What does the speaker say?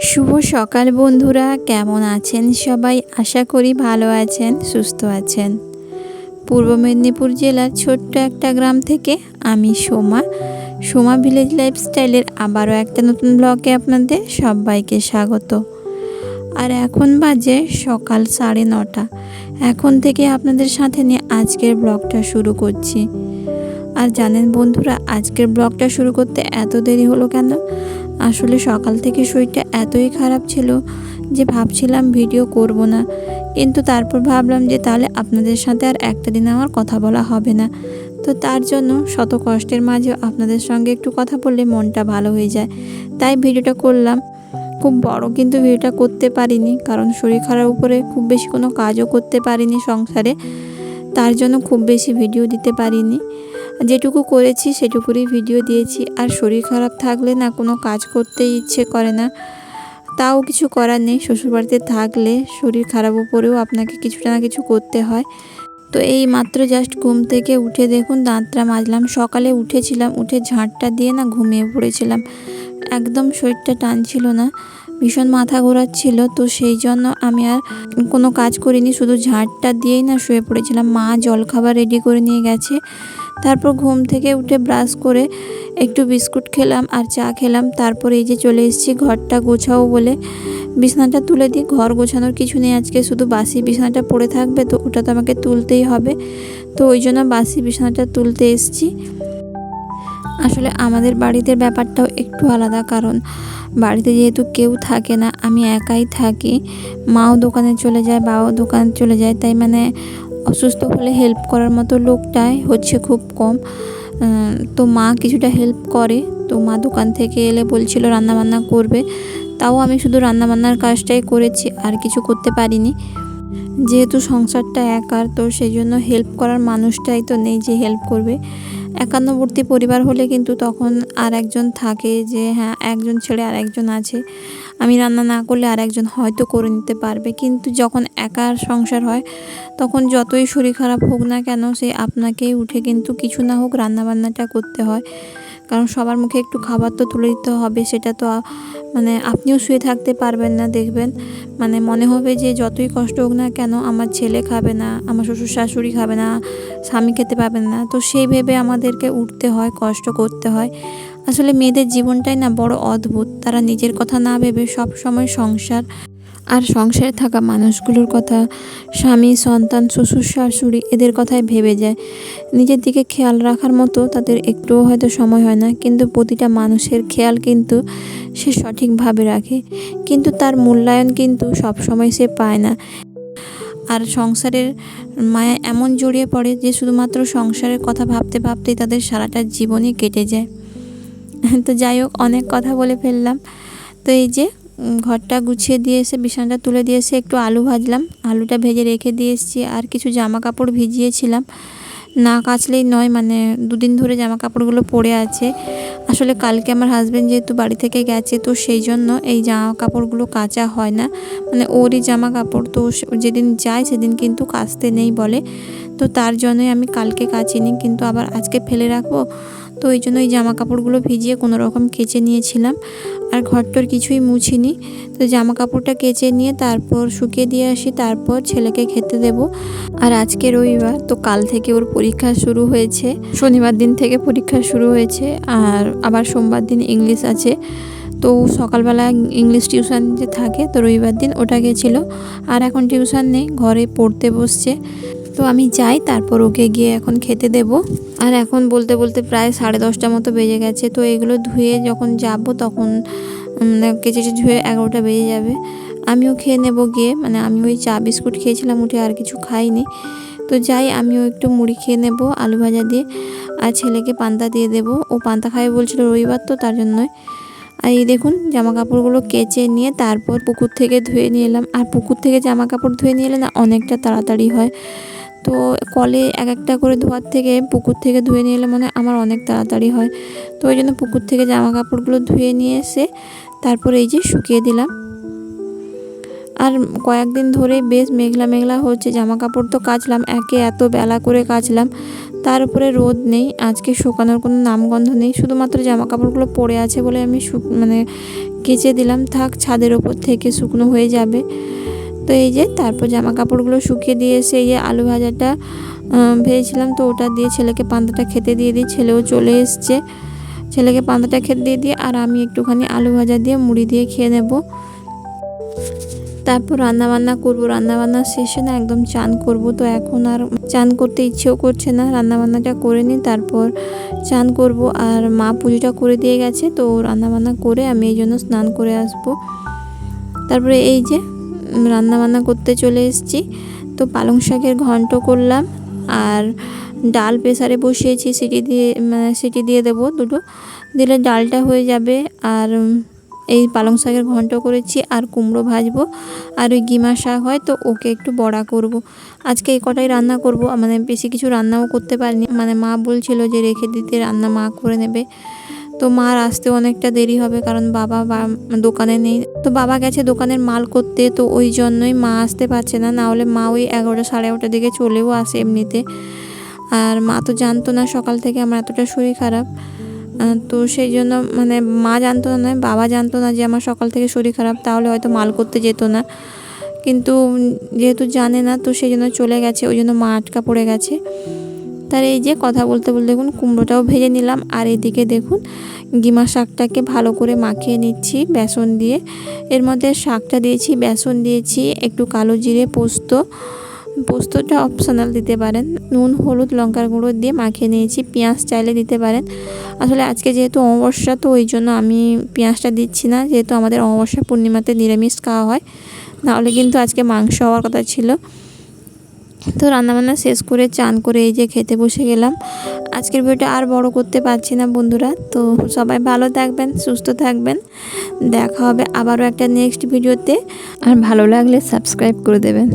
শুভ সকাল বন্ধুরা, কেমন আছেন সবাই? আশা করি ভালো আছেন, সুস্থ আছেন। পূর্ব মেদিনীপুর জেলার ছোট্ট একটা গ্রাম থেকে আমি সোমা। সোমা ভিলেজ লাইফস্টাইলের আবারও একটা নতুন ব্লগে আপনাদের সবাইকে স্বাগত। আর এখন বাজে সকাল সাড়ে নটা। এখন থেকে আপনাদের সাথে নিয়ে আজকের ব্লগটা শুরু করছি। আর জানেন বন্ধুরা, আজকের ব্লগটা শুরু করতে এত দেরি হলো কেন? আসলে সকাল থেকে শরীরটা এতই খারাপ ছিল যে ভাবছিলাম ভিডিও করব না। কিন্তু তারপর ভাবলাম যে তাহলে আপনাদের সাথে আর একটা দিন আমার কথা বলা হবে না। তো তার জন্য শত কষ্টের মাঝেও আপনাদের সঙ্গে একটু কথা বললে মনটা ভালো হয়ে যায়। তাই ভিডিওটা করলাম। খুব বড় কিন্তু ভিডিওটা করতে পারিনি, কারণ শরীর খারাপ উপরে খুব বেশি কোনো কাজও করতে পারিনি সংসারে। তার জন্য খুব বেশি ভিডিও দিতে পারিনি। যেটুকু করেছি সেটুকুরই ভিডিও দিয়েছি। আর শরীর খারাপ থাকলে না কোনো কাজ করতে ইচ্ছে করে না। তাও কিছু করার নেই, শ্বশুরবাড়িতে থাকলে শরীর খারাপ উপরেও আপনাকে কিছুটা না কিছু করতে হয়। তো এই মাত্র জাস্ট ঘুম থেকে উঠে দেখুন, দাঁতটা মাজলাম। সকালে উঠেছিলাম, উঠে ঝাঁটটা দিয়ে না ঘুমিয়ে পড়েছিলাম। একদম শরীরটা টানছিল না। ভীষণ মাথা ঘোরাচ্ছিল, তো সেই জন্য আমি আর কোনো কাজ করিনি, শুধু ঝাঁটটা দিয়েই না শুয়ে পড়েছিলাম। মা জলখাবার রেডি করে নিয়ে গেছে। তারপর ঘুম থেকে উঠে ব্রাশ করে একটু বিস্কুট খেলাম আর চা খেলাম। তারপর এই যে চলে এসেছি ঘরটা গোছাও বলে। বিছানাটা তুলে দিই, ঘর গোছানোর কিছু নেই আজকে, শুধু বাসি বিছানাটা পড়ে থাকবে তো ওটা তো আমাকে তুলতেই হবে। তো ওই জন্য বাসি বিছানাটা তুলতে এসেছি। আসলে আমাদের বাড়িতে ব্যাপারটাও একটু আলাদা কারণ। বাড়িতে যেহেতু কেউ থাকে না, আমি একাই থাকি। মাও দোকানে চলে যায়, বাবাও দোকানে চলে যায়, তাই মানে অসুস্থ হলে হেল্প করার মতো লোকটাই হচ্ছে খুব কম। তো মা কিছুটা হেল্প করে, তো মা দোকান থেকে এলে বলছিল রান্নাবান্না করবে, তাও আমি শুধু রান্নাবান্নার কাজটাই করেছি, আর কিছু করতে পারিনি। যেহেতু সংসারটা একার, তো সেই জন্য হেল্প করার মানুষটাই তো নেই যে হেল্প করবে। একান্নবর্তী পরিবার হলে কিন্তু তখন আর একজন থাকে যে হ্যাঁ একজন ছেড়ে আর একজন আছে। আমি রান্না না করলে আর একজন হয়তো করে নিতে পারবে। কিন্তু যখন একার সংসার হয়, তখন যতই শরীর খারাপ হোক না কেন, সে আপনাকেই উঠে কিন্তু কিছু না হোক রান্নাবান্নাটা করতে হয়। কারণ সবার মুখে একটু খাবার তো তুলে দিতে হবে, সেটা তো মানে আপনিও শুয়ে থাকতে পারবেন না দেখবেন। মানে মনে হবে যে যতই কষ্ট হোক না কেন আমার ছেলে খাবে না, আমার শ্বশুর শাশুড়ি খাবে না, স্বামী খেতে পাবেন না। তো সেই ভেবে আমাদেরকে উঠতে হয়, কষ্ট করতে হয়। আসলে মেয়েদের জীবনটাই না বড় অদ্ভুত, তারা নিজের কথা না ভেবে সব সময় সংসার আর সংসারে থাকা মানুষগুলোর কথা, স্বামী, সন্তান, শ্বশুর, শাশুড়ি, এদের কথাই ভেবে যায়। নিজের দিকে খেয়াল রাখার মতো তাদের একটুও হয়তো সময় হয় না, কিন্তু প্রতিটা মানুষের খেয়াল কিন্তু সে সঠিকভাবে রাখে। কিন্তু তার মূল্যায়ন কিন্তু সব সময় সে পায় না। আর সংসারের মায়া এমন জড়িয়ে পড়ে যে শুধুমাত্র সংসারের কথা ভাবতে ভাবতেই তাদের সারাটা জীবনই কেটে যায়। তো যাই হোক, অনেক কথা বলে ফেললাম। তো এই যে ঘরটা গুছিয়ে দিয়ে এসে বিছানাটা তুলে দিয়ে এসে একটু আলু ভাজলাম। আলুটা ভেজে রেখে দিয়ে এসেছি আর কিছু জামা কাপড় ভিজিয়েছিলাম। না কাচলেই নয় মানে দুদিন ধরে জামা কাপড়গুলো পরে আছে। আসলে কালকে আমার হাজব্যান্ড যেহেতু বাড়ি থেকে গেছে, তো সেই জন্য এই জামা কাপড়গুলো কাচা হয় না। মানে ওরই জামা কাপড় তো যেদিন যায় সেদিন কিন্তু কাচতে নেই বলে। তো তার জন্যই আমি কালকে কাচিনি, কিন্তু আবার আজকে ফেলে রাখব? তো ওই জন্য এই জামা কাপড়গুলো ভিজিয়ে কোনো রকম কেচে নিয়েছিলাম। আর ঘরটর কিছুই মুছিনি। তো জামা কাপড়টা কেচে নিয়ে তারপর শুকিয়ে দিয়ে আসি, তারপর ছেলেকে খেতে দেব। আর আজকে রবিবার, তো কাল থেকে ওর পরীক্ষা শুরু হয়েছে। শনিবার দিন থেকে পরীক্ষা শুরু হয়েছে। আর আবার সোমবার দিন ইংলিশ আছে। তো সকালবেলা ইংলিশ টিউশন যে থাকে, তো রবিবার দিন ওটা গেছিল। আর এখন টিউশন নেই, ঘরে পড়তে বসছে। তো আমি যাই, তারপর ওকে গিয়ে এখন খেতে দেব। আর এখন বলতে বলতে প্রায় সাড়ে দশটা মতো বেজে গেছে, তো এগুলো ধুয়ে যখন যাব তখন কেচে ধুয়ে এগারোটা বেজে যাবে। আমিও খেয়ে নেব গিয়ে মানে আমি ওই চা বিস্কুট খেয়েছিলাম, উঠে আর কিছু খাইনি। তো যাই, আমিও একটু মুড়ি খেয়ে নেব, আলু ভাজা দিয়ে। আর ছেলেকে পান্তা দিয়ে দেব। ও পান্তা খাবে বলছিল রবিবার তো, তার জন্যই। আর এই দেখুন জামা কাপড়গুলো কেচে নিয়ে তারপর পুকুর থেকে ধুয়ে নিয়ে এলাম। আর পুকুর থেকে জামা কাপড় ধুয়ে নিয়ে এলে না অনেকটা তাড়াতাড়ি হয়। তো কলে এক একটা করে ধোয়ার থেকে পুকুর থেকে ধুয়ে নিয়ে এলে মানে আমার অনেক তাড়াতাড়ি হয়। তো ওই জন্য পুকুর থেকে জামা কাপড়গুলো ধুয়ে নিয়ে এসে তারপরে এই যে শুকিয়ে দিলাম। আর কয়েকদিন ধরে বেশ মেঘলা মেঘলা হচ্ছে জামা কাপড় তো কাচলাম, একে এত বেলা করে কাচলাম। তার উপরে রোদ নেই, আজকে শুকানোর কোনো নামগন্ধ নেই, শুধুমাত্র জামা কাপড়গুলো পড়ে আছে বলে আমি মানে কেচে দিলাম। থাক, ছাদের ওপর থেকে শুকনো হয়ে যাবে। তো এই যে তারপর জামা কাপড়গুলো শুকিয়ে দিয়ে এসে এই যে আলু ভাজাটা ভেজেছিলাম। তো ওটা দিয়ে ছেলেকে পান্তাটা খেতে দিয়ে দিই। ছেলেও চলে এসছে। ছেলেকে পান্তাটা খেতে দিয়ে দিই আর আমি একটুখানি আলু ভাজা দিয়ে মুড়ি দিয়ে খেয়ে নেব। তারপর রান্না বান্না করব। রান্না বান্না শেষে না একদম চান করব। তো এখন আর চান করতে ইচ্ছেও করছে না। রান্না বান্নাটা করে নিই, তারপর চান করব। আর মা পুজোটা করে দিয়ে গেছে। তো রান্না বান্না করে আমি এই জন্য স্নান করে আসব। তারপরে এই যে উম, রান্না বান্না করতে চলে এসেছি। তো পালং শাকের ঘন্ট করলাম আর ডাল প্রেসারে বসিয়েছি সিটি দিয়ে মানে সিটি দিয়ে দেবো দুটো। দিলে ডালটা হয়ে যাবে আর এই পালং শাকের ঘন্ট করেছি আর কুমড়ো ভাজবো আর ওই গিমা শাক হয় তো ওকে একটু বড়া করব। আজকে এই কটাই রান্না করব মানে বেশি কিছু রান্নাও করতে পারিনি। মানে মা বলছিল যে রেখে দিতে রান্না মা করে নেবে। তো মার আসতে অনেকটা দেরি হবে কারণ বাবা দোকানে নেই। তো বাবা গেছে দোকানের মাল করতে, তো ওই জন্যই মা আসতে পারছে না। না হলে মা ওই এগারোটা সাড়ে এগারোটার দিকে চলেও আসে এমনিতে। আর মা তো জানতো না সকাল থেকে আমার এতটা শরীর খারাপ। তো সেই জন্য মানে মা জানতো না, বাবা জানতো না যে আমার সকাল থেকে শরীর খারাপ, তাহলে হয়তো মাল করতে যেত না। কিন্তু যেহেতু জানে না, তো সেই জন্য চলে গেছে, ওই জন্য মা আটকা পড়ে গেছে। তার এই যে কথা বলতে বলতে দেখুন, কুমড়োটাও ভেজে নিলাম। আর এদিকে দেখুন, গিমা শাকটাকে ভালো করে মাখিয়ে নিচ্ছি বেসন দিয়ে। এর মধ্যে শাকটা দিয়েছি, বেসন দিয়েছি, একটু কালো জিরে পোস্ত। পোস্তটা অপশনাল দিতে পারেন। নুন, হলুদ, লঙ্কার গুঁড়ো দিয়ে মাখিয়ে নিয়েছি। পেঁয়াজ চাইলে দিতে পারেন। আসলে আজকে যেহেতু অমাবস্যা, তো ওই জন্য আমি পেঁয়াজটা দিচ্ছি না। যেহেতু আমাদের অমাবস্যা পূর্ণিমাতে নিরামিষ খাওয়া হয়, নাহলে কিন্তু আজকে মাংস হওয়ার কথা ছিল। তো রান্নাবান্না শেষ করে চান করে এই যে খেতে বসে গেলাম। আজকের ভিডিওটা আর বড় করতে পারছি না বন্ধুরা। তো সবাই ভালো থাকবেন, সুস্থ থাকবেন। দেখা হবে আবারও একটা নেক্সট ভিডিওতে। আর ভালো লাগলে সাবস্ক্রাইব করে দেবেন।